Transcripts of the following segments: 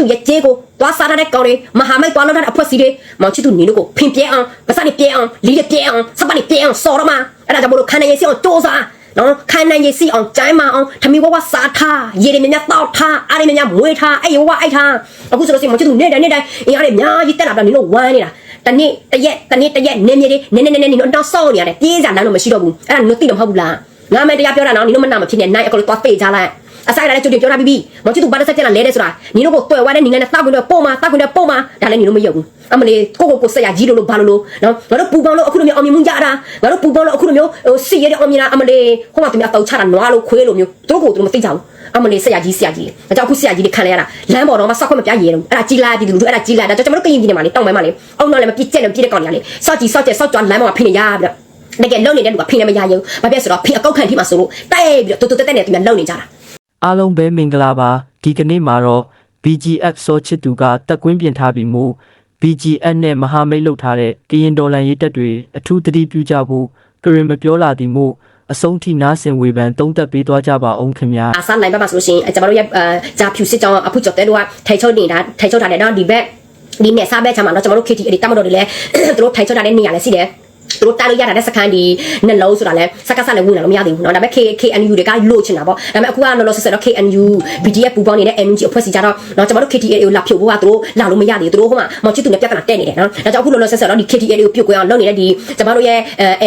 တူရဲ့ကျေးကိုသွားစားတဲ့ကောင်တွေမဟာမိတ်သွားလောက်တဲ့အဖွဲ့အစည်းတွေမောင်ချစ်တူနေလို့ကိုဖင်ပြဲအောင်ပစနေပြဲအောင်လီရပြဲအောင်စပနေပြဲအောင်စော်ရမှာအဲ့ဒါကြောင့်မလို့ခန္ဓာရဲ့စီအောင်စူးစားနော်ခိုင်နိုင်ရစီအောင်ကြိုင်းမအောင်ထမီဝဝစားထားရေရမြမြတောက်ထားအားရမြမြမွေးထားအဲ့ဝဝအိုက်ထားအခုဆိုလို့စီမချစ်သူနေ့တိုင်းနေ့တိုင်းအင်အားတွေအများကြီးတက်လာတာနင်တို့ဝမ်းနေတာတနေ့တရက်တနေ့တရက်နေမြေတွေနေနေနေနေနင်တို့တော့စောင့်နေရတယ်ပြေးစားလမ်းတော့မရှိတော့ဘူးအဲ့ဒါနင်တို့သိတော့မဟုတ်ဘူးလားငါမတရားပြောတာနော်နင်တို့မနာမဖြစ်နဲ့နိုင်အကလို့သွားဖေးကြလိုက် အဆိုင်လာတဲ့ကျုပ်တွေပြောတာပြီးပြီမချစ်သူဘာတစ်ဆက်ကျက်လာလဲတဲ့ဆိုတာနင်တို့ကိုတွေ့ဝါတဲ့နင်နဲ့တောက်ကွင်းတော့ပုံမှာတောက်ကွင်းတော့ပုံမှာဒါလည်းနင်တို့မယုံဘူးအမလေးကိုကိုကိုဆက်ရကြီးလို့လို့ဘာလို့လို့နော်ငါတို့ပူပေါင်းလို့အခုလိုမျိုးအောင်မြင်မှုရတာငါတို့ပူပေါင်းလို့အခုလိုမျိုးဟိုစီရတဲ့အောင်မြင်တာအမလေးဟိုမှာသူများတောက်ချတာနွားလို့ခွေးလို့မျိုးသူတို့ကိုသူတို့မသိကြဘူးအမလေးဆက်ရကြီးဆက်ရကြီးဒါကြောင့်အခုဆက်ရကြီးတွေခံလဲရတာလမ်းပေါ်တော့မှစောက်ခွင့်မပြရဲတော့အဲ့ဒါကြီးလာပြီလူတို့အဲ့ဒါကြီးလာဒါကြောင့်ကျွန်တော်တို့ကရင်ပြည်နယ်မှာလေတောင်းမဲမှာလေအောင်တော့လည်းမပြစ်ကျက်လည်းပြစ်တဲ့ကောင်တွေကလေစောက်ကြီးစောက်ကျက်စောက်ကြွလမ်းပေါ်မှာဖိနေရပြီးတော့တကယ်လုံနေတဲ့လူကဖိနေမရရင်ဘာဖြစ်ဆိုတော့ဖိအကောက်ခံထိမှာဆိုလို့တဲ့ပြီးတော့တူတူတက်တက်နဲ့သူများလုံနေကြတာ အားလုံးပဲမင်္ဂလာပါဒီကနေ့မှာတော့ BGF စောချစ်သူကတက်ကွင်းပြင်ထားပြီးမို့ BGF နဲ့မဟာမိတ်လုပ်ထားတဲ့ကရင်ဒေါ်လန်ရေးတက်တွေအထူးသတိပြုကြဖို့ကရင်မပြောလာသည်မို့အဆုံးထိနားဆင်ဝေဖန်တုံးသက်ပေးသွားကြပါအောင်ခင်ဗျာအာဆာနိုင်ဘက်မှာဆိုလို့ရှိရင်အဲကျွန်တော်တို့ရဲ့အဲဂျာဖြူစစ်ကြောင်းအခုကျော်တဲတို့ကထိုင်ချုပ်နေတာထိုင်ချုပ်ထားတယ်နော်ဒီဘက်ဒီနဲ့စားဘက်ချမ်းမှာတော့ကျွန်တော်တို့ KT တွေတတ်မတော်တွေလည်းသူတို့ထိုင်ချုပ်ထားတဲ့နေရာလည်းရှိတယ် သူတို့တားလို့ရတာတဲ့စကန်ဒီနှလုံးဆိုတာလဲစကားစလည်းဝင်လာလို့မရသေးဘူးเนาะဒါပေမဲ့ K KNU တွေကလို့ချင်တာပေါ့ဒါပေမဲ့အခုကလောလောဆယ်ဆယ်တော့ KNU BDF ပူပေါင်းနေတဲ့ NUG အဖွဲ့စီကြတော့เนาะကျွန်တော်တို့ KTA ကိုလာဖြုတ်ဖို့ကသူတို့လာလို့မရသေးဘူးသူတို့ဟိုမှာမော်ချစ်သူနဲ့ပြဿနာတက်နေတယ်เนาะဒါကြောင့်အခုလောလောဆယ်ဆယ်တော့ဒီ KTA ကိုပြုတ်ကွင်းအောင်လုပ်နေတဲ့ဒီကျွန်တော်တို့ရဲ့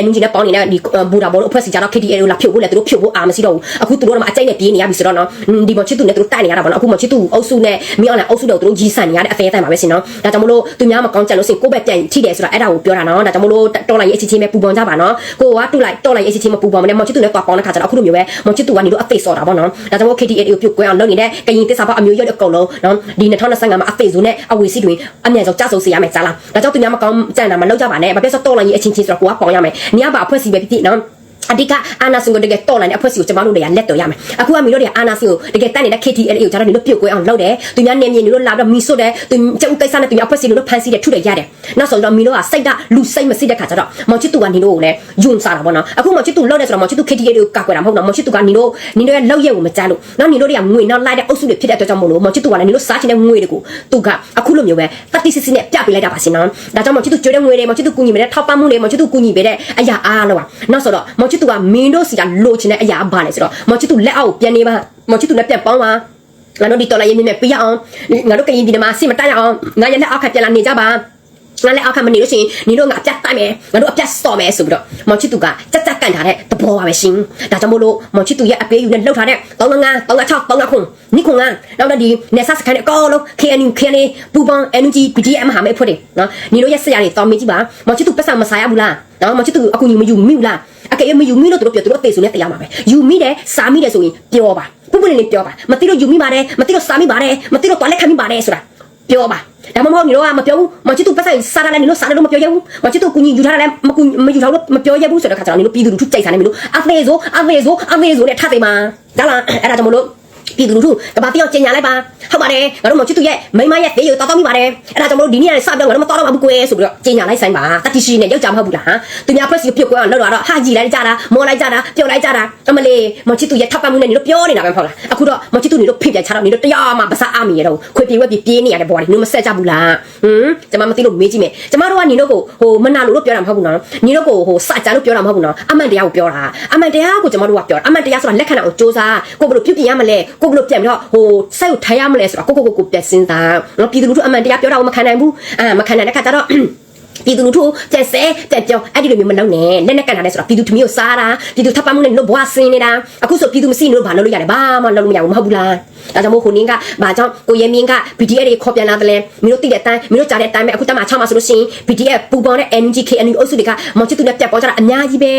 NUG နဲ့ပေါင်းနေတဲ့ဒီဘူတာဘောတို့အဖွဲ့စီကြတော့ KTA ကိုလာဖြုတ်ဖို့လဲသူတို့ဖြုတ်ဖို့အာမရှိတော့ဘူးအခုသူတို့ကမှအကြိုက်နဲ့ပြေးနေရပြီဆိုတော့เนาะဒီမော်ချစ်သူနဲ့သူတို့တိုက်နေရတာပေါ့เนาะအခုမော်ချစ်သူအုပ်စုနဲ့မြောင်းလည်းအုပ်စုတော့သူတို့ကြီးဆန်နေရတဲ့အသေးအတိုင်းပါပဲရှင်เนาะဒါကြောင့်မလို့သူများမကောင်းကြလို့စင်ကိုယ့်ဘက်ပြန်ထိတယ်ဆိုတာအဲ့ဒါကိုပြောတာเนาะဒါကြောင့်မလို့တော်လိုက် ရဲ့အချင်းချင်းပဲပူပေါင်းကြပါနော်ကိုကတူလိုက်တော်လိုက်ရဲ့အချင်းချင်းမပူပေါင်းမနဲ့မော်ချစ်သူနဲ့တွားပေါင်းတဲ့ခါကျတော့အခုလိုမျိုးပဲမော်ချစ်သူကနေတော့အသိစော်တာပေါ့နော်ဒါကြောင့်မို့ KTA ကိုပြုတ်ကွဲအောင်လုပ်နေတဲ့ကရင်တစ္ဆာပေါအမျိုးရွက်အကုန်လုံးနော်ဒီ2025မှာအသိဆိုနဲ့အဝေစီတွေအမြန်ဆုံးကြဆုံးစေရမယ်ကြားလားဒါကြောင့်သူများမကောင်းကြံတာမလုပ်ကြပါနဲ့ဘာဖြစ်ဆိုတော်လိုက်ရဲ့အချင်းချင်းဆိုတော့ကိုကပေါင်းရမယ်နေရပါအဖွဲ့စီပဲဖြစ်ဖြစ်နော် အဓိကအာနာစင်ကိုတကယ်တော်လာတဲ့အဖွဲ့စီကိုကျမတို့တွေကလက်တော်ရမယ်အခုကမီတို့တွေကအာနာစင်ကိုတကယ်တက်နေတဲ့ KTL ကိုကျတော့နေလို့ပြုတ်ကွဲအောင်လုပ်တယ်သူများနေမြင်နေလို့လာတော့မီဆွတ်တယ်သူကျုပ်ကိစ္စနဲ့သူများအဖွဲ့စီလို့ဖန်စီတယ်ထုတယ်ရတယ်နောက်ဆိုတော့မီတို့ကစိတ်ကလူစိတ်မစိတဲ့ခါကျတော့မောင်ချစ်သူကနေတို့ကိုလည်းယွန်စားတာပေါ့နော်အခုမောင်ချစ်သူလောက်တယ်ဆိုတော့မောင်ချစ်သူ KTL ကိုကာကွယ်တာမဟုတ်တော့မောင်ချစ်သူကနေတို့နေတို့ရဲ့လောက်ရက်ကိုမကြားလို့နော်နေတို့တွေကငွေနောက်လိုက်တဲ့အုပ်စုတွေဖြစ်တဲ့အတွက်ကြောင့်မို့လို့မောင်ချစ်သူကလည်းနေတို့စားချင်တဲ့ငွေတွေကိုသူကအခုလိုမျိုးပဲတတိစစ်စစ်နဲ့ပြပေးလိုက်တာပါရှင်နော်ဒါကြောင့်မောင်ချစ်သူကြွေးတဲ့ငွေတွေမောင်ချစ်သူကူညီပေးတဲ့ထောက်ပံ့မှုတွေမောင်ချစ်သူကူညီပေးတဲ့အရာအားလုံးပါနောက်ဆိုတော့မောင်ချစ်သူကမင်းတို့စီကလိုချင်တဲ့အရာဘာလဲဆိုတော့မောင်ချစ်သူလက်အောက်ပြန်နေပါမောင်ချစ်သူလက်ပြန်ပေါင်းပါငါတို့ဒီတော်လာရေးမြမြပြရအောင်ငါတို့ကရင်ပြည်မှာစိမတရအောင်ငါရလက်အောက်ခပြန်လာနေကြပါငါလည်းအောက်ခံမနေလို့ရှိရင်ညီတို့ငါအပြတ်တိုက်မယ်ငါတို့အပြတ်စော်မယ်ဆိုပြီးတော့မောင်ချစ်သူကကြက်ကြက်ကန်ထားတဲ့သဘောပါပဲရှင်ဒါကြောင့်မို့လို့မောင်ချစ်သူရဲ့အပေးယူနဲ့လှုပ်ထားတဲ့35 36 39နိခွန်ကနောက်တော့ဒီနေဆာစကန်အကောလုံး KNU KNA ပူပန် NUG BDM မဟာမိတ်ဖွဲ့တယ်နော်ညီတို့ရဲ့ဆရာတွေတောင်းမေးကြည့်ပါမောင်ချစ်သူပတ်စံမစားရဘူးလားနော်မောင်ချစ်သူအကူညီမယူမိဘူးလား အကယ်၍မယူမိလို့တို့ပြောသူတို့အသေးဆိုနဲ့တရားမှာပဲယူမိတယ်စားမိတယ်ဆိုရင်ပြောပါပုပ်ပုလေးလေးပြောပါမသိလို့ယူမိပါတယ်မသိလို့စားမိပါတယ်မသိလို့တွားလက်ခံမိပါတယ်ဆိုတာပြောပါဒါမှမဟုတ်ညီတို့ကမပြောဘူးမချစ်သူပတ်ဆိုင်စားရတယ်ညီတို့စားတယ်လို့မပြောရဘူးမချစ်သူကူညီယူထားတယ်မကူမယူထားလို့မပြောရဘူးဆိုတဲ့ခါကျတော့ညီတို့ပြည်သူလူထုကြိုက်စားနေမလို့အသေးဆိုအသေးဆိုအသေးဆိုနဲ့ထပ်သိမှာဒါလားအဲ့ဒါကြောင့်မလို့ ပြည်သူလူထုကဘာပြောင်းကျင်ညာလိုက်ပါဟုတ်ပါတယ်ငါတို့မချစ်သူရဲ့မိမရဲ့သေးရတောက်တောက်မိပါတယ်အဲ့ဒါကြောင့်မလို့ဒီနေ့ကနေစပြောင်းငါတို့မတော်တော့ဘူးကွယ်ဆိုပြီးတော့ကျင်ညာလိုက်ဆိုင်ပါတတိရှိနဲ့ယောက်ျားမဟုတ်ဘူးလားဟမ်သူများ press ကိုပြုတ်ကွဲအောင်လောက်တော့ဟာကြီးလိုက်ကြတာမော်လိုက်ကြတာပြုတ်လိုက်ကြတာအမလေးမချစ်သူရဲ့ထပ်ပတ်မှုနဲ့ညီတို့ပြောနေတာပဲမဟုတ်လားအခုတော့မချစ်သူညီတို့ဖိပြန်ချတော့ညီတို့တရားမှမစားအမီရတော့ခွေပြေဝက်ပြေပြေးနေရတဲ့ဘဝတွေညီတို့မဆက်ကြဘူးလားဟမ်ကျွန်မမသိလို့မေးကြည့်မယ်ကျွန်မတို့ကညီတို့ကိုဟိုမနာလို့လို့ပြောတာမဟုတ်ဘူးနော်ညီတို့ကိုဟိုစကြလို့ပြောတာမဟုတ်ဘူးနော်အမှန်တရားကိုပြောတာအမှန်တရားကိုကျွန်မတို့ကပြောတာအမှန်တရားဆိုတာလက်ခံတာကိုစ조사ကိုဘယ်လိုပြုတ်ပြင်ရမလဲကိုဘယ်လိုပြန်ပြီးတော့ဟိုစိုက်ကိုထိုင်ရမလဲဆိုတော့ကိုကိုကိုကိုပြန်စဉ်းစားနော်ပြည်သူလူထုအမှန်တရားပြောတာကိုမခံနိုင်ဘူးအာမခံနိုင်တဲ့ခါကျတော့ပြည်သူလူထုပြန်ဆဲပြန်ပြောအဲ့ဒီလိုမျိုးမလုပ်နဲ့လက်နဲ့ကန်ထားတယ်ဆိုတော့ပြည်သူထမီးကိုစားတာပြည်သူထပ်ပမှုနဲ့လို့ဘွားဆင်းနေတာအခုဆိုပြည်သူမရှိနေလို့ဘာလုပ်လို့ရလဲဘာမှလုပ်လို့မရဘူးမဟုတ်ဘူးလား ဒါကြောင့်မို့ခုနင်းကဘာကြောင့်ကိုရဲမင်းက BDF တွေခေါ်ပြန်လာတယ်လဲမင်းတို့သိတဲ့အတိုင်းမင်းတို့ကြားတဲ့အတိုင်းပဲအခုတမ6မှာဆိုလို့ရှိရင် BDF ပူပေါင်းတဲ့ NG KNU အုပ်စုတွေကမောင်ချစ်သူနဲ့ပြတ်ပေါ်ကြတာအများကြီးပဲ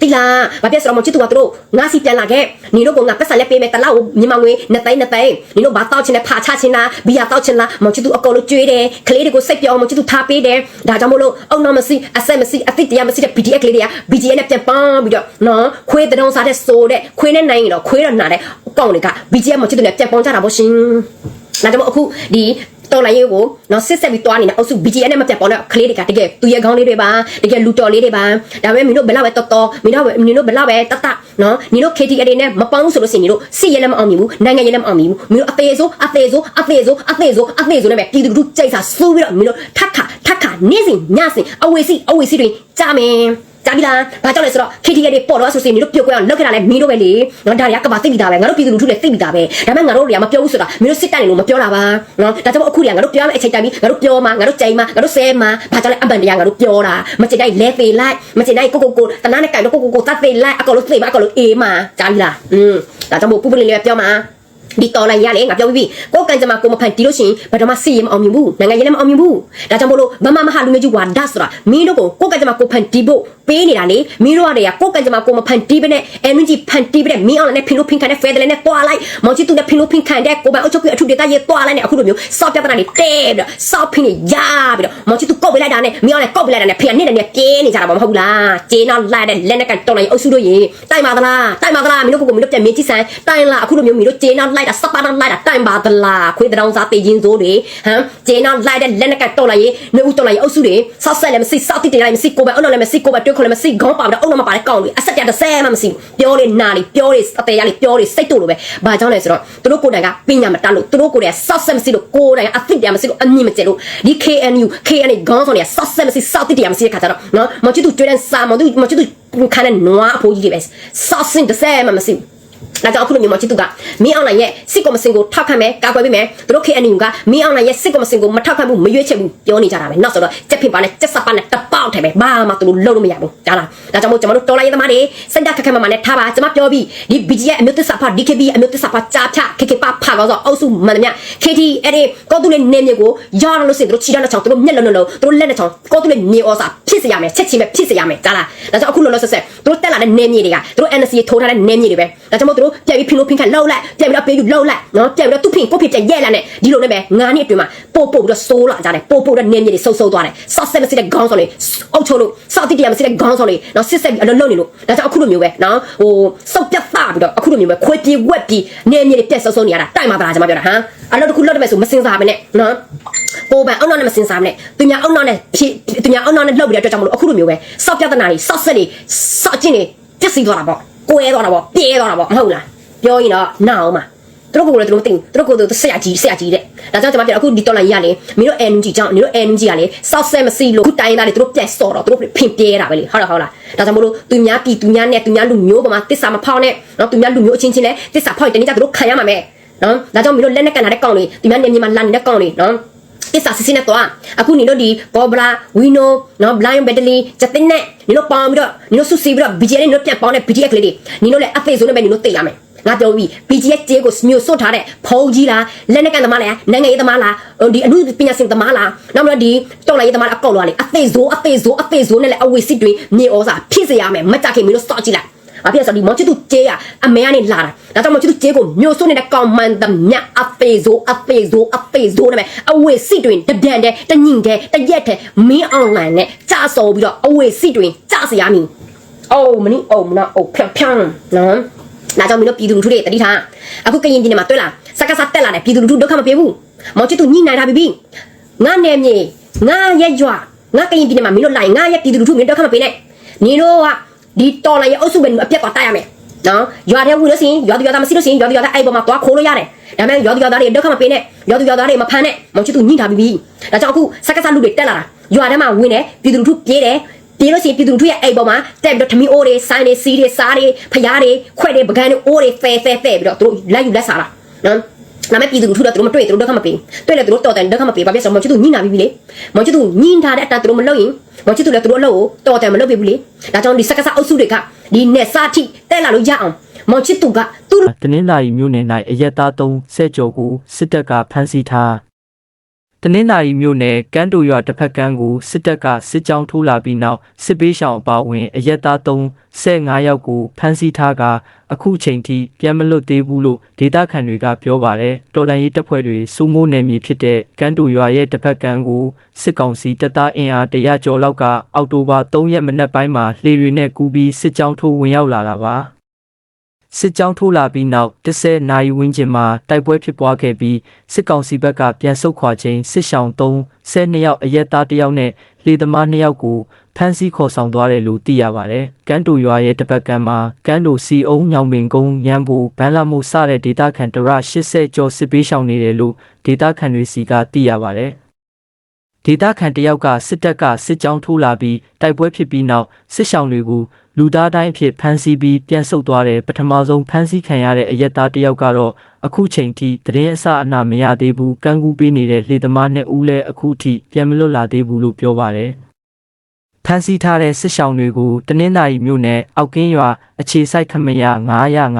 သိလားဘာဖြစ်ဆိုတော့မောင်ချစ်သူကတို့ငါစီပြန်လာခဲ့နေတို့ကငါပတ်စံလက်ပေးမယ်တလောက်မြန်မာငွေနှစ်သိန်းနှစ်သိန်းနေတို့ဘာတောက်ချင်လဲဖာချချင်လားဘီယာတောက်ချင်လားမောင်ချစ်သူအကုန်လုံးကြွေးတယ်ကလေးတွေကိုစိတ်ပြောအောင်မောင်ချစ်သူထားပေးတယ်ဒါကြောင့်မို့လို့အုံနောက်မစီအဆက်မစီအသိတရားမစီတဲ့ BDF ကလေးတွေက BGN နဲ့ပြန်ပန်းပြီးတော့နော်ခွေးတုံးစားတဲ့ဆိုတဲ့ခွေးနဲ့နိုင်ရင်တော့ခွေးတော့နာတဲ့ကောင်းတွေက BGN မောင်ချစ်သူနဲ့ပြန်ပေါင်းကြတာပေါ့ရှင်ဒါကြောင့်မို့အခုဒီတော်လိုင်းရေးကိုနော်စစ်ဆက်ပြီးတွားနေတဲ့အုပ်စု BGN နဲ့မပြတ်ပေါ်တော့ကလေးတွေကတကယ်သူရဲ့ခေါင်းလေးတွေပါတကယ်လူတော်လေးတွေပါဒါပေမဲ့မင်းတို့ဘယ်လောက်ပဲတော်တော်မင်းတို့မင်းတို့ဘယ်လောက်ပဲတတ်တနော်ညီတို့ KTL တွေနဲ့မပေါင်းဘူးဆိုလို့ရှိရင်ညီတို့စစ်ရဲလည်းမအောင်မြင်ဘူးနိုင်ငံရေးလည်းမအောင်မြင်ဘူးမင်းတို့အသေးဆိုးအသေးဆိုးအသေးဆိုးအသေးဆိုးအသေးဆိုးနဲ့ပဲပြည်သူလူထုကြိတ်စာစိုးပြီးတော့မင်းတို့ထက်ခါထက်ခါနေ့စဉ်ညစဉ်အဝေစီအဝေစီတွေကြားမယ် ကြားပြီလားဘာကြောင့်လဲဆိုတော့ KTL တွေပေါ်တော့ဆိုစင်မျိုးတို့ပြုတ်ကွဲအောင်လုပ်ခဲ့တာလဲမင်းတို့ပဲလေနော်ဒါတွေကကဘာသိပြီးသားပဲငါတို့ပြည်သူလူထုလည်းသိပြီးသားပဲဒါပေမဲ့ငါတို့တွေကမပြောဘူးဆိုတာမင်းတို့စစ်တပ်နေလို့မပြောတာပါနော်ဒါကြောင့်အခုတွေကငါတို့ပြောရမယ့်အချိန်တိုင်းပြီးငါတို့ပြောမှာငါတို့ကြိမ်မှာငါတို့ဆဲမှာဘာကြောင့်လဲအပန်တရားငါတို့ပြောတာမချင်တိုင်းလဲသေးလိုက်မချင်တိုင်းကိုကိုကိုတနာနဲ့ကြိုင်တော့ကိုကိုကိုတတ်သေးလိုက်အကောင်လို့သိမှာအကောင်လို့အေးမှာကြားပြီလားอืมဒါကြောင့်မို့ပူပလင်းလေးပြောမှာဒီတော်လိုက်ရလေငါပြောပြီးပြီကိုကန်ကြမှာကိုမဖန်တီလို့ရှိရင်ဘာတော့မှစီရင်မအောင်မြင်ဘူးနိုင်ငံရေးလည်းမအောင်မြင်ဘူးဒါကြောင့်မို့လို့ဗမာမဟာလူမျိုးကြီးဝါဒဆိုတာမင်းတို့ကိုကိုကန်ကြမှာကိုဖန်တီဖို့ ပေးနေတာလေမင်းတို့ကတည်းကကိုကန်ကြမှာကိုမဖန်တီးပဲနဲ့ energy ဖန်တီးပဲနဲ့မင်းအောင်လည်းဖင်လို့ဖင်ခံတဲ့ feather နဲ့တွားလိုက်မောင်ချီတူနဲ့ဖင်လို့ဖင်ခံတဲ့ကိုပိုင်အုပ်ချုပ်ပြီးအထူးဒေတာရေးတွားလိုက်နဲ့အခုလိုမျိုးစောက်ပြဿနာတွေတဲပြီးတော့စောက်ဖင်နေရပြီးတော့မောင်ချီတူကုတ်ပေးလိုက်တာနဲ့မင်းအောင်လည်းကုတ်ပေးလိုက်တာနဲ့ဖင်နဲ့နဲ့ပြင်းနေကြတာမဟုတ်လားဂျေနောက်လိုက်တဲ့လက်နဲ့ကန်တော်လိုက်အုပ်စုတို့ရေတိုင်ပါသလားတိုင်ပါသလားမင်းတို့ကိုကိုမင်းတို့ပြန်မင်းကြည့်စမ်းတိုင်လားအခုလိုမျိုးမင်းတို့ဂျေနောက်လိုက်တာစပါတော့လိုက်တာတိုင်ပါသလားခွေးတောင်စားတေးချင်းစိုးတွေဟမ်ဂျေနောက်လိုက်တဲ့လက်နဲ့ကန်တော်လိုက်ရေနှုတ်တော်လိုက်အုပ်စုတွေစောက်ဆက်လည်းမရှိစောက်တိတယ်လည်းမရှိကိုပိုင်အုပ်လည်းမရှိကိုပိုင်တွဲခေါ်လည်းမရှိခေါင်းပါတော့အုပ်တော့မပါတဲ့ကောင်းတွေအဆက်ပြတ်တစ်ဆဲမှမရှိပြောလေနာလေပြောလေအသေးရလေပြောလေစိတ်တို့လိုပဲဘာကြောင့်လဲဆိုတော့သူတို့ကိုယ်တိုင်ကပညာမတတ်လို့သူတို့ကိုယ်တိုင်စောက်ဆက်မရှိလို့ကိုယ်တိုင်အသိတရားမရှိလို့အမြင်မကျလို့ဒီ KNU KNA ခေါင်းဆောင်တွေကစောက်ဆက်မရှိစောက်တိတရားမရှိတဲ့ခါကျတော့နော်မချစ်သူကျွေးတဲ့စာမသူမချစ်သူခံတဲ့နွားအဖိုးကြီးတွေပဲစောက်စင်တစ်ဆဲမှမရှိဘူး ဒါကြောင့်အခုလိုမျိုးမချစ်သူကမင်းအောင်လိုင်ရဲ့စစ်ကော်မရှင်ကိုထောက်ခံမယ်ကာကွယ်ပေးမယ်သူတို့ KNU ကမင်းအောင်လိုင်ရဲ့စစ်ကော်မရှင်ကိုမထောက်ခံဘူးမရွေးချယ်ဘူးပြောနေကြတာပဲနောက်ဆိုတော့ကြက်ဖြစ်ပါနဲ့ကြက်စပ်ပါနဲ့တပေါက်ထဲပဲဘာမှသူတို့လုံးလို့မရဘူးကြားလားဒါကြောင့်မို့ကျွန်တော်တို့တော်လိုင်းရေးသမားတွေစင်တာခက်ခက်မမနဲ့ထားပါကျွန်မပြောပြီးဒီ BG ရဲ့အမျိုးသစ္စာဖ DKB ရဲ့အမျိုးသစ္စာဖကြားဖြ KK ပဖကောဆိုအုပ်စုမှန်သမျှ KT အဲ့ဒီကောတူလေးနေမြေကိုရအောင်လို့စင်သူတို့ချီရတဲ့ချောင်းသူတို့မျက်လုံးလုံးသူတို့လက်နဲ့ချောင်းကောတူလေးမြေဩစာဖြစ်စေရမယ်ချက်ချင်းပဲဖြစ်စေရမယ်ကြားလားဒါကြောင့်အခုလောလောဆယ်ဆယ်သူတို့တက်လာတဲ့နေမြေတွေကသူတို့ NC ထိုးထားတဲ့နေမြေတွေပဲဒါကြောင့်မို့သူတို့ပြန်ပြီးဖင်လို့ဖင်ခန့်လှုပ်လိုက်ပြန်ပြီးတော့ပေးယူလှုပ်လိုက်နော်ပြန်ပြီးတော့သူ့ဖင်ကိုဖင်ပြန်ရဲလာနဲ့ဒီလိုနဲ့ပဲငါးနှစ်အတွင်းမှာပို့ပို့ပြီးတော့စိုးလာကြတယ်ပို့ပို့တဲ့နေမြေတွေဆုပ်ဆုပ်သွားတယ်ဆော့ဆက်မစစ်တဲ့ခေါင်းဆောင်တွေအုပ်ချုပ်လို့စောက်တိတရားမစစ်တဲ့ခေါင်းဆောင်တွေနော်စစ်ဆက်ပြီးအလုံးလုံးနေလို့ဒါကြောင့်အခုလိုမျိုးပဲနော်ဟိုစောက်ပြတ်သားပြီးတော့အခုလိုမျိုးပဲခွေးပြေဝက်ပြီးနေမြေတွေပြက်ဆုပ်ဆုပ်နေရတာတိုက်မှာပါလားကျွန်မပြောတာဟမ်အလုပ်တစ်ခုလုပ်တယ်မယ်ဆိုမစင်စားမနဲ့နော်ကိုပန်အောက်နောက်နဲ့မစင်စားမနဲ့သူများအောက်နောက်နဲ့ဖြစ်သူများအောက်နောက်နဲ့လှုပ်ပြီးတဲ့အတွက်ကြောင့်မလို့အခုလိုမျိုးပဲစောက်ပြဿနာတွေစောက်ဆက်တွေစောက်ကျင်တွေပြက်စီသွားတာပေါ့ကိုဲသွားတာပေါ့ပြေးသွားတာပေါ့မဟုတ်လားပြောရင်တော့နာအောင်ပါသူတို့ကိုယ်လည်းသူတို့သိသူတို့ကိုယ်သူဆရာကြီးဆရာကြီးတဲ့ဒါကြောင့်ကျွန်မပြောအခုဒီတော်လိုင်းရလေမင်းတို့ NG ကြောင့်မင်းတို့ NG ကလေစောက်ဆက်မစီလို့ခုတိုင်းသားလေသူတို့ပြက်စော့တော့သူတို့ဖင်ပြဲတာပဲလေဟုတ်လားဟုတ်လားဒါကြောင့်မလို့သူများပြည်သူများနဲ့သူများလူမျိုးပေါ်မှာတစ္ဆာမဖောက်နဲ့နော်သူများလူမျိုးအချင်းချင်းလဲတစ္ဆာဖောက်ရင်တနေ့ကျသူတို့ခံရမှာမဲ့နော်ဒါကြောင့်မင်းတို့လက်နဲ့ကန်လာတဲ့ကောင်တွေသူများနေမြေမှာလန်နေတဲ့ကောင်တွေနော် တစ္ဆာစစ်စစ်နဲ့တော့အခုနေတို့ဒီဘောဘလာဝီနိုနော်ဘလိုင်းဘက်တလီချက်တင်နဲ့နေတို့ပေါင်းပြီးတော့နေတို့ဆုစီပြီးတော့ BGN နေတို့ပြန်ပေါင်းတဲ့ BGN ကလေးတွေနေတို့လည်းအဖေဆိုနဲ့ပဲနေတို့သိရမယ်ငါပြောပြီး BGS ကျေးကိုမျိုးစွတ်ထားတဲ့ဖုံးကြီးလားလက်နဲ့ကန်သမားလားနိုင်ငံရေးသမားလားဒီအမှုပညာရှင်သမားလားနောက်ပြီးတော့ဒီတော်လိုက်ရေးသမားလားအကောက်လွားလေအသေးစိုးအသေးစိုးအသေးစိုးနဲ့လည်းအဝေစစ်တွေမြေဩစာဖြစ်စေရမယ်မကြခင်မင်းတို့စော့ကြည့်လိုက်။ အဖေဆိုဒီမောင်ချစ်သူကျေးရအမေကနေလာတာ။ဒါကြောင့်မောင်ချစ်သူကျေးကိုမျိုးစွနေတဲ့ကောင်မန်တမြအဖေဆိုအဖေဆိုအဖေဆိုနဲ့အဝေစစ်တွင်တဒန်တဲ့တညင်တဲ့တရက်တဲ့မင်းအောင်လိုင်းနဲ့ကြာစော်ပြီးတော့အဝေစစ်တွင်ကြာစရာမင်း။အိုးမနီအိုးမနာအိုးဖြန့်ဖြန့်နော်။ဒါကြောင့်မင်းတို့ပြည်သူလူထုတွေတတိထားအခုကရင်ပြည်နယ်မှာတွေ့လားစကားစားတက်လာတယ်ပြည်သူလူထုဒုက္ခမပြေဘူး။မောင်ချစ်သူညှိနှိုင်းထားပြီးငါနယ်မြေငါရက်ရွာငါကရင်ပြည်နယ်မှာမင်းတို့လိုက်ငါရက်ပြည်သူလူထုမင်းဒုက္ခမပေးနဲ့။နင်တို့က ဒီတော်လိုက်ရဲ့အုပ်စုပဲအပြက်သွားတိုက်ရမယ်နော်ရွာထဲဝင်လို့ရှိရင်ရွာသူရွာသားမရှိလို့ရှိရင်ရွာသူရွာသားအဲ့ပေါ်မှာသွားခိုးလို့ရတယ်ဒါပေမဲ့ရွာသူရွာသားတွေဒုက္ခမပေးနဲ့ရွာသူရွာသားတွေမဖမ်းနဲ့မောင်ချစ်သူညှိထားပြီးပြီဒါကြောင့်အခုစက္ကစလူတွေတက်လာတာရွာထဲမှာဝင်တယ်ပြည်သူလူထုပြေးတယ်ပြေးလို့ရှိရင်ပြည်သူလူထုရဲ့အဲ့ပေါ်မှာတက်ပြီးတော့ထမင်းအိုးတွေဆိုင်တွေစီးတွေစားတွေဖျားတွေခွက်တွေပကန်းတွေအိုးတွေဖဲဖဲဖဲပြီးတော့သူတို့လက်ယူလက်စားလာနော် နာမည်ပြည်သူလူထုတော့သူတို့မတွေ့သူတို့ဒုက္ခမပေးတွေ့လဲသူတို့တော်တယ်ဒုက္ခမပေးဘာဖြစ်ဆိုမောင်ချစ်သူညှိနာပြီးပြီလေမောင်ချစ်သူညှိထားတဲ့အတန်သူတို့မလုပ်ရင်မောင်ချစ်သူလည်းသူတို့အလုပ်ကိုတော်တယ်မလုပ်ပေးဘူးလေဒါကြောင့်ဒီစက္ကစအုပ်စုတွေကဒီနဲ့စာတိတက်လာလို့ရအောင်မောင်ချစ်သူကသူ့တနင်္လာရီမြို့နယ်၌အရက်သား၃ဆဲကြော်ကိုစစ်တပ်ကဖမ်းဆီးထား တနင်္လာရီမြို့နယ်ကမ်းတူရွာတစ်ဖက်ကမ်းကိုစစ်တပ်ကစစ်ကြောင်းထိုးလာပြီးနောက်စစ်ပေးရှောင်အပါအဝင်အရက်သား၃ဆဲ၅ယောက်ကိုဖမ်းဆီးထားကအခုချိန်ထိပြန်မလွတ်သေးဘူးလို့ဒေသခံတွေကပြောပါတယ်တော်လန်ရေးတပ်ဖွဲ့တွေစုမိုးနယ်မြေဖြစ်တဲ့ကမ်းတူရွာရဲ့တစ်ဖက်ကမ်းကိုစစ်ကောင်စီတပ်သားအင်အားတရကျော်လောက်ကအောက်တိုဘာ3ရက်မနက်ပိုင်းမှာလှေတွေနဲ့ကူးပြီးစစ်ကြောင်းထိုးဝင်ရောက်လာတာပါ စစ်ကြောင်းထိုးလာပြီးနောက်10နာရီဝန်းကျင်မှာတိုက်ပွဲဖြစ်ပွားခဲ့ပြီးစစ်ကောင်စီဘက်ကပြန်ဆုတ်ခွာခြင်းစစ်ရှောင်း3 12ယောက်အရက်သား1ယောက်နဲ့လေသမား2ယောက်ကိုဖမ်းဆီးခေါ်ဆောင်သွားတယ်လို့သိရပါတယ်။ကန်းတူရွာရဲ့တပတ်ကံမှာကန်းတူစီအုံညောင်ပင်ကုန်းရန်ဘူဘန်းလာမှုစတဲ့ဒေတာခန်တရ80ကျော်စစ်ပေးရှောင်နေတယ်လို့ဒေတာခန်တွေစီကသိရပါတယ်။ဒေတာခန်တယောက်ကစစ်တပ်ကစစ်ကြောင်းထိုးလာပြီးတိုက်ပွဲဖြစ်ပြီးနောက်စစ်ရှောင်တွေကို လူသားတိုင်းအဖြစ်ဖမ်းဆီးပြီးပြန်ဆုတ်သွားတဲ့ပထမဆုံးဖမ်းဆီးခံရတဲ့အရက်သားတယောက်ကတော့အခုချိန်ထိတရင်အစအနမရသေးဘူးကန်းကူပေးနေတဲ့လေသမားနှစ်ဦးလည်းအခုထိပြန်မလွတ်လာသေးဘူးလို့ပြောပါတယ်ဖမ်းဆီးထားတဲ့စစ်ရှောင်တွေကိုတနင်္သာရီမြို့နယ်အောက်ကင်းရွာအခြေစိုက်ခမရ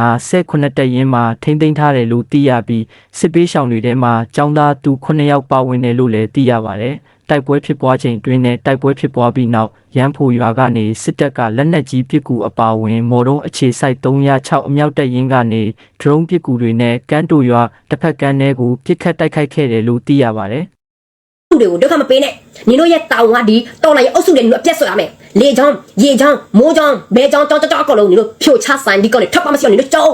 959တက်ရင်မှာထိမ့်သိမ်းထားတယ်လို့သိရပြီးစစ်ပေးရှောင်တွေထဲမှာចောင်းသားသူ9ယောက်ပါဝင်တယ်လို့လည်းသိရပါတယ်။ တိုက်ပွဲဖြစ်ပွားချိန်တွင်နဲ့တိုက်ပွဲဖြစ်ပွားပြီးနောက်ရန်ဖိုရွာကနေစစ်တပ်ကလက်နက်ကြီးပစ်ကူအပါအဝင် မော်တုံးအခြေစိုက်306အမြောက်တပ်ရင်းကနေ drone ပစ်ကူတွေနဲ့ကန်းတူရွာတစ်ဖက်ကန်းထဲကိုပစ်ခတ်တိုက်ခိုက်ခဲ့တယ်လို့သိရပါတယ်။သူတွေကိုဒုက္ခမပေးနဲ့နင်တို့ရဲ့တောင်ကဒီတော်လိုက်ရဲ့အုပ်စုတွေနင်တို့အပြတ်ဆွရမယ်လေချောင်းရေချောင်းမိုးချောင်းဘဲချောင်းကြောင်းကြောင်းအကုန်လုံးနင်တို့ဖြိုချဆိုင်ဒီကောင်တွေထပ်ပါမရှိအောင်နင်တို့ကြောက်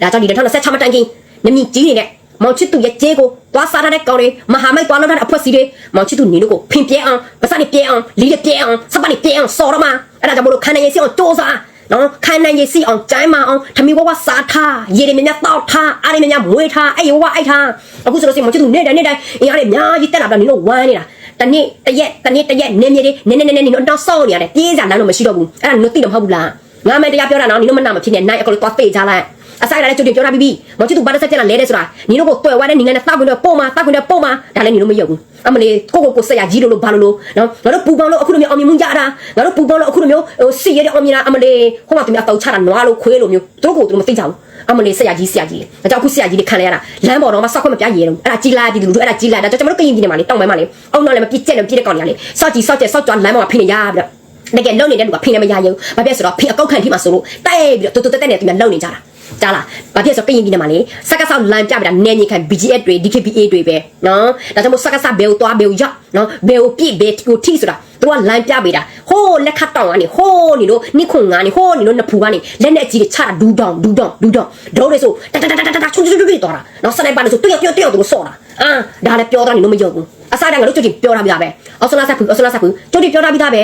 ဒါကြောင့်ဒီ2026မတိုင်ခင်နမီကြီးနေတဲ့ မောင်ချစ်သူရဲ့ကျေးကိုသွားစားတဲ့ကောင်တွေမဟာမိတ်သွားလောက်တဲ့အဖွဲ့အစည်းတွေမောင်ချစ်သူနင်တို့ကိုဖင်ပြဲအောင်ပစနေပြဲအောင်လီးပြဲအောင်စပနေပြဲအောင်စော်ရမှာအဲ့ဒါကြောင့်မလို့ခန္ဓာရည်စီအောင်စူးစားနော်ခိုင်နိုင်ရစီအောင်ကျိုင်းမအောင်ထမီဝဝစားထားရေတွေမြမြတောက်ထားအားတွေမြမြမွေးထားအဲ့ဝဝအိုက်ထားအခုဆိုလို့ရှိရင်မချစ်သူနေတယ်နေတယ်အင်အားတွေအများကြီးတက်လာတော့နင်တို့ဝမ်းနေတာတနေ့တရက်တနေ့တရက်နေမြေတွေနေနေနေနေနင်တို့တော့စောင့်နေရတယ်ပြေးစားလမ်းတော့မရှိတော့ဘူးအဲ့ဒါနင်တို့သိတော့မဟုတ်ဘူးလားငါမတရားပြောတာနော်နင်တို့မနာမဖြစ်နဲ့နိုင်အကောလို့သွားဖေးကြလိုက် အဆိုင်လာတဲ့ကျုပ်တင်ပြောတာပြီးပြီမချစ်သူဘာတစ်ဆက်ကျန်လာလဲတဲ့ဆိုတာနင်တို့ကိုတွေ့ဝါတဲ့နင်နဲ့တောက်ခွင့်တော့ပုံမှာတောက်ခွင့်တော့ပုံမှာဒါလည်းနင်တို့မယုံဘူးအမလေးကိုကိုကိုဆက်ရကြီးလို့လို့ဘာလို့လို့နော်ငါတို့ပူပေါင်းလို့အခုလိုမျိုးအောင်မြင်မှုကြတာငါတို့ပူပေါင်းလို့အခုလိုမျိုးဟိုစီရတဲ့အောင်မြင်တာအမလေးဟိုမှာသူများတောက်ချတာနွားလို့ခွေးလို့မျိုးသူတို့ကိုသူတို့မသိကြဘူးအမလေးဆက်ရကြီးဆက်ရကြီးဒါကြောင့်အခုဆက်ရကြီးတွေခံရရတာလမ်းပေါ်တော့မှစောက်ခွင့်မပြရဲတော့အဲ့ဒါကြီးလာပြည်သူတို့အဲ့ဒါကြီးလာဒါကြောင့်ကျွန်တော်တို့ကရင်ပြည်နယ်မှာလေတောင်းပိုင်းမှာလေအောင်တော့လည်းမပြစ်ကျက်လည်းပြစ်တဲ့ကောင်တွေကလေစောက်ကြီးစောက်ကျက်စောက်ကြွလမ်းပေါ်မှာဖိနေရပြီးတော့တကယ်လုံနေတဲ့လူကဖိနေမရရင်ဘာဖြစ်ဆိုတော့ဖိအကောက်ခံထိမှာဆိုလို့တဲ့ပြီးတော့တူတူတက်တက်နဲ့သူများလုံနေကြတာ ကြားလားဘာဖြစ်ဆိုကရင်ပြည်နယ်မှာလေစက်ကဆောက်လမ်းပြပြတာနေမြေခံ BGF တွေ DKPA တွေပဲနော်ဒါကြောင့်မို့စက်ကဆောက်ဘယ်ကိုသွားဘယ်ကိုရောက်နော်ဘယ်ကိုပြည့်ဘယ်ကိုထိဆိုတာသူကလမ်းပြပေးတာဟိုးလက်ခတ်တောင်ကနေဟိုးနေလို့နိခွန်ငါနေဟိုးနေလို့နဖူကနေလက်နဲ့ကြီးတွေချတာဒူးတောင်ဒူးတောင်ဒူးတောင်ဒိုးတွေဆိုတတတတတတချွတ်ချွတ်ချွတ်သွားတာနော်စနိုက်ပါလို့ဆိုတွရောက်တွရောက်သူကိုဆော့တာအာဒါလည်းပြောတော့နေလို့မယုံဘူးအစားတိုင်းငါတို့ကြွကြည့်ပြောတာပြပဲအော်ဆလာဆက်ဖူအော်ဆလာဆက်ဖူကြွကြည့်ပြောတာပြသားပဲ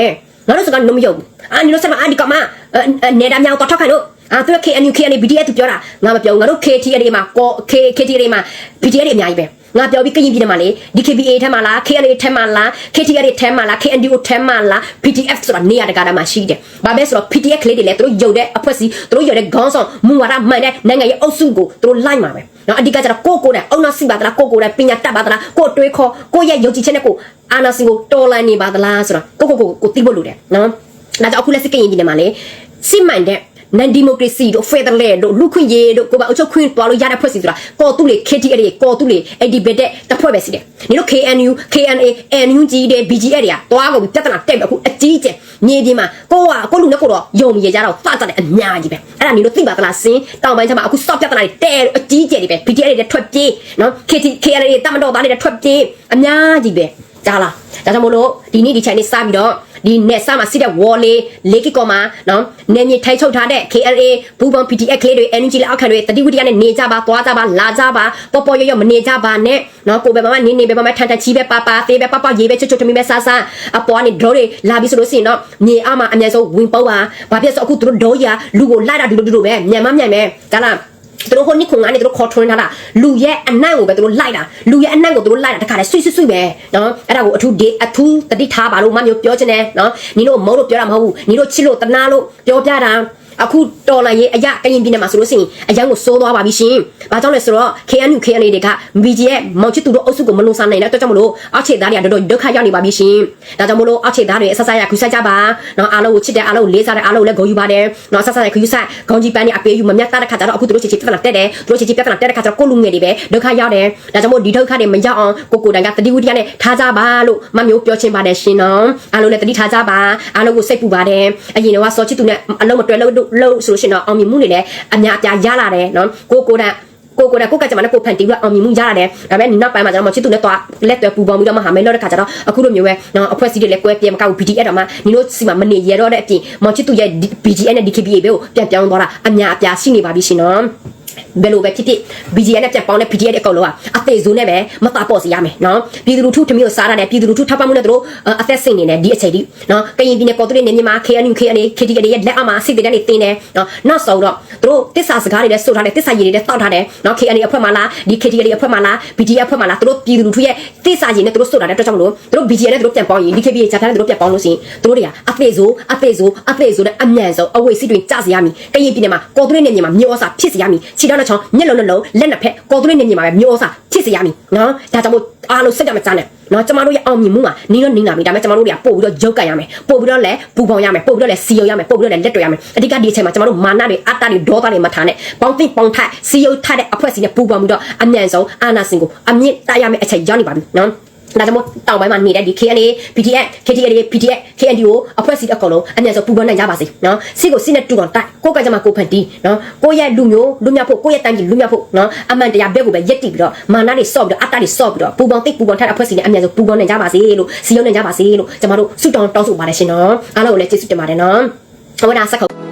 ငါတို့စကားလုံးမယုံဘူးအာညီတို့ဆက်မအာဒီကမနေတာမြောင်တော့ထောက်ခိုင်းလို့ အာသူက KNU KNU BDS သူပြောတာငါမပြောဘူးငါတို့ KTA တွေမှာကော K KTA တွေမှာ BDS တွေအများကြီးပဲငါပြောပြီးကရင်ပြည်နယ်မှာလေ DKBA ထဲမှာလား KNA ထဲမှာလား KTA တွေထဲမှာလား KNDO ထဲမှာလား PDF ဆိုတာနေရာတကာတာမှာရှိတယ်။ဘာပဲဆိုတော့ PDF ကလေးတွေလည်းသူတို့ယုံတဲ့အဖွဲ့အစည်းသူတို့ယုံတဲ့ခေါင်းဆောင်မူဝါဒမှန်တဲ့နိုင်ငံရေးအုပ်စုကိုသူတို့လိုက်မှာပဲ။နော်အဓိကကျတော့ကိုကိုနဲ့အုံနောက်စီပါသလားကိုကိုနဲ့ပညာတတ်ပါသလားကိုတွေးခေါ်ကိုရဲ့ယုံကြည်ချက်နဲ့ကိုအာနာစီကိုတော်လန်နေပါသလားဆိုတော့ကိုကိုကိုကိုသိဖို့လိုတယ်နော်။ဒါကြောင့်အခုလက်စစ်ကရင်ပြည်နယ်မှာလေစစ်မှန်တဲ့ နန်ဒီမိုကရေစီတို့ဖက်ဒရယ်တို့လူခွင့်ရေးတို့ကိုပါအချုပ်ခွင့်တွားလို့ရတဲ့ဖွဲ့စည်းဆိုတာကော်တူလေ KTA တွေကော်တူလေ ADB တဲ့တပ်ဖွဲ့ပဲစီတယ်။နင်တို့ KNU KNA NUG တဲ့ BGF တွေကတွားကုန်ပြဿနာတက်ပြီအခုအကြီးကျယ်မြေပြင်မှာကိုကကိုလူနဲ့ကိုတော့ယုံရကြတော့ဖတ်တယ်အများကြီးပဲ။အဲ့ဒါနင်တို့သိပါသလားစင်တောင်ပိုင်းကျမှအခု stop ပြဿနာတွေတဲအကြီးကျယ်တွေပဲ BGF တွေထွက်ပြေးနော် KT KNA တွေတမတော်သားတွေထွက်ပြေးအများကြီးပဲ။ကြားလား။ဒါကြောင့်မို့လို့ဒီနေ့ဒီချိန်လေးစပြီးတော့ ဒီ net စမှာစစ်တဲ့ wall လေးလေးကီကောမှာနော်နေမြေထိုင်ချုပ်ထားတဲ့ KLA ဘူပုံ PTX ကလေးတွေ energy လက်အောက်ခံတွေတတိဝတိယနဲ့နေကြပါသွားကြပါလာကြပါပေါ်ပေါ်ရရမနေကြပါနဲ့နော်ကိုပဲမမနေနေပဲမမထန်ထန်ချီပဲပါပါသေးပဲပပရေးပဲချွတ်ချွတ်တမီပဲဆာဆာအပေါ်ကနေ draw တွေလာပြီးဆိုလို့ရှိရင်တော့မြေအမအမြန်ဆုံးဝင်ပုတ်ပါဘာဖြစ်ဆိုအခုသူတို့ draw ရလူကိုလိုက်တာဒီလိုဒီလိုပဲမြန်မမြန်ပဲဒါလား သူတို့ဟိုနိခုံကနေသူတို့ခေါ်ထွန်းထားတာလူရဲ့အနံ့ကိုပဲသူတို့လိုက်တာလူရဲ့အနံ့ကိုသူတို့လိုက်တာတခါတည်းဆွိဆွိဆွိပဲနော်အဲ့ဒါကိုအထူးဒေအထူးတတိထားပါလို့မမျိုးပြောချင်တယ်နော်ညီတို့မဟုတ်လို့ပြောတာမဟုတ်ဘူးညီတို့ချစ်လို့တနာလို့ပြောပြတာ အခုတော်လာရေးအရာကရင်ပြည်နယ်မှာဆိုလို့ရှိရင်အရန်ကိုစိုးသွားပါပြီရှင်။ဘာကြောင့်လဲဆိုတော့ KNU KNA တွေက MBG ရဲ့မောင်ချစ်သူတို့အုပ်စုကိုမလုံစားနိုင်တဲ့အတွက်ကြောင့်မလို့အောက်ခြေသားတွေကတော်တော်ဒုက္ခရောက်နေပါပြီရှင်။ဒါကြောင့်မလို့အောက်ခြေသားတွေအဆက်ဆက်ရခူးဆက်ကြပါ။နော်အားလုံးကိုချစ်တဲ့အားလုံးကိုလေးစားတဲ့အားလုံးကိုလည်းဂုဏ်ယူပါတယ်။နော်ဆက်ဆက်ရခူးဆက်ခေါင်းကြီးပန်းတွေအပေးယူမမြတ်တဲ့ခါကျတော့အခုတို့ချစ်ချစ်ပြဿနာတက်တယ်။တို့ချစ်ချစ်ပြဿနာတက်တဲ့ခါကျတော့ကိုလူငယ်တွေပဲဒုက္ခရောက်တယ်။ဒါကြောင့်မို့ဒီဒုက္ခတွေမရောက်အောင်ကိုကိုတန်ကတတိဝတိယနဲ့ထားကြပါလို့မမျိုးပြောချင်ပါတယ်ရှင်နော်။အားလုံးလည်းတတိထားကြပါ။အားလုံးကိုစိတ်ပူပါတယ်။အရင်တော့စောချစ်သူနဲ့အလုံးမတွဲလို့လို့ဆိုလို့ရှင်တော့အောင်မြင်မှုတွေလည်းအများအပြားရလာတယ်နော်။ကိုကိုတန်ကိုကိုတဲ့ကိုကကြမှာလည်းကိုဖန်တီးပြီးအောင်မြင်မှုရရတယ်ဒါပေမဲ့နောက်ပိုင်းမှာကျွန်တော်မချစ်သူနဲ့တော့လက်တွဲပူပေါင်းပြီးတော့မဟာမဲလို့တဲ့ခါကျတော့အခုလိုမျိုးပဲနော်အဖွဲ့အစည်းတွေလည်းကွဲပြဲမကောက်ဘူး BDS တော့မှညီတို့စီမှာမနေရတော့တဲ့အပြင်မချစ်သူရဲ့ BGN နဲ့ DKBA ပဲကိုပြန်ပြောင်းသွားတာအများအပြားရှိနေပါပြီရှင်နော်ဘယ်လိုပဲဖြစ်ဖြစ် BGN နဲ့ပြန်ပေါင်းတဲ့ PDF တွေအကုန်လုံးကအသေးစိုးနဲ့ပဲမတာပေါ့စီရမယ်နော်ပြည်သူလူထုထမျိုးစားရတယ်ပြည်သူလူထုထောက်ပံ့မှုနဲ့တို့အသက်စိတ်နေတယ်ဒီအချိန်ဒီနော်ကရင်ပြည်နယ်ကော်တူလေးနေမြန်မာ KNU KNA KTK ရဲ့လက်အောက်မှာစစ်တေတဲ့နေတင်းတယ်နော်နောက်ဆုံးတော့တို့တစ္ဆာစကားတွေလည်းဆိုထားတယ်တစ္ဆာရည်တွေလည်းတောက်ထားတယ်နော် KNA အဖွဲ့မှလားဒီ KTK အဖွဲ့မှလား BDF အဖွဲ့မှလားတို့ပြည်သူလူထုရဲ့တစ္ဆာရည်နဲ့တို့ဆိုထားတဲ့အတွက်ကြောင့်မလို့တို့ BGN နဲ့တို့ပြန်ပေါင်းရင် DKB ဂျာထားနဲ့တို့ပြန်ပေါင်းလို့ရှိရင်တို့တွေကအသေးစိုးအသေးစိုးအသေးစိုးနဲ့အမြန်ဆုံးအဝိစစ်တွေကြစေရမည်ကရင်ပြည်နယ်မှာကော်တူလေးနေမြန်မာမြို့ဩစာဖြစ်စေရမည်ခြေထောက်နဲ့ချောင်းမျက်လုံးနဲ့လုံးလက်နှစ်ဖက်ကော်တူလေးနေမြန်မာပဲမြို့ဩစာဖြစ်စေရမည်နော်ဒါကြောင့်မို့အားလုံးစက်ကြမကြနဲ့နော်ကျမတို့ရဲ့အောင်မြင်မှုမှာနင်းတော့နင်းလာပြီဒါပေမဲ့ကျမတို့တွေကပို့ပြီးတော့ရုပ်ကန်ရမယ်ပို့ပြီးတော့လည်းပူပေါင်းရမယ်ပို့ပြီးတော့လည်းစီယုံရမယ်ပို့ပြီးတော့လည်းလက်တွေ့ရမယ်အဓိကဒီအချိန်မှာကျမတို့မာနတွေအတ္တတွေဒေါသတွေမထားနဲ့ပေါင်းသိပေါင်းထက်စီယုံထတဲ့အဖွဲ့အစည်းနဲ့ပူပေါင်းပြီးတော့အမြန်ဆုံးအာနာစင်ကိုအမြင့်တိုက်ရမယ်အချိန်ရောက်နေပါပြီနော် ဒါကြောင့်မို့တောင်ပိုင်းမှာနေတဲ့ဒီ KNA PTX KTK PTX KNDO အဖွဲ့အစည်းအကုန်လုံးအမြန်ဆုံးပူးပေါင်းနိုင်ကြပါစေနော်စစ်ကိုစစ်နဲ့တူအောင်တိုက်ကိုကကြမှာကိုဖန်တီးနော်ကိုရဲ့လူမျိုးလူမျိုးဖို့ကိုရဲ့တိုင်းပြည်လူမျိုးဖို့နော်အမှန်တရားဘက်ကိုပဲရက်တည်ပြီးတော့မာနတွေဆော့ပြီးတော့အတ္တတွေဆော့ပြီးတော့ပူပေါင်းသိပူပေါင်းထတဲ့အဖွဲ့အစည်းနဲ့အမြန်ဆုံးပူးပေါင်းနိုင်ကြပါစေလို့စီယုံနိုင်ကြပါစေလို့ကျွန်တော်တို့ဆုတောင်းတောင်းဆိုပါတယ်ရှင်နော်အားလုံးကိုလည်းကျေးဇူးတင်ပါတယ်နော်ဟောဒါစက်ခု